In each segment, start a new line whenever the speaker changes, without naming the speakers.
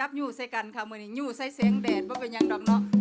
จับอยู่ใส่กันค่ะมือนี้อยู่ใส่เสียงแดดว่าเป็นยังดอกเนาะ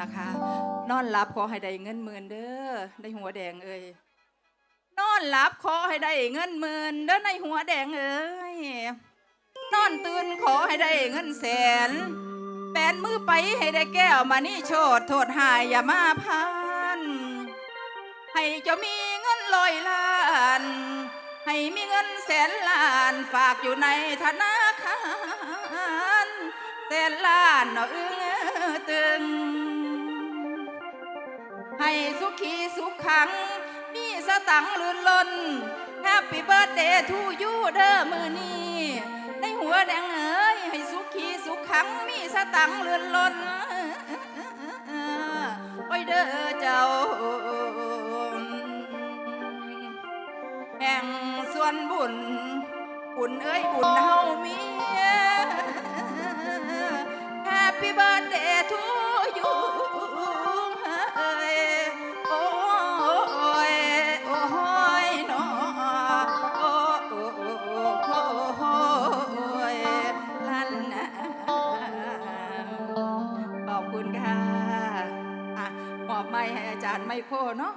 นะคะ นอนหลั
บ
ขอให้ได้เงินหมื่นเด้อได้หัวแดงเอ้ยนอนหลับขอให้ได้เงินหมื่นเด้อในหัวแดงเอ้ยนอนตื่นขอให้ได้เงินแสนแปนมือไปให้ได้แก้วมานี่โชดโทษหายอย่ามาพันให้จ้ามีเงินลอยล้าน ให้มีเงินแสนล้านฝากอยู่ในธนาคารแสนล้านเนาะอึ้งตึง ให้สุขีสุขขัง มีสตังลื่นลนแฮปปี้เบิร์ดเดย์ทูยูเด้อมือนี้ในหัวแดงเอ้ยให้สุขีสุขขัง มีสตังลื่นลนโอ้ยเด้อเจ้าแห่งส่วนบุญ บุญเอ้ยบุญเฮามี Happy birthday to ไมโครเนาะ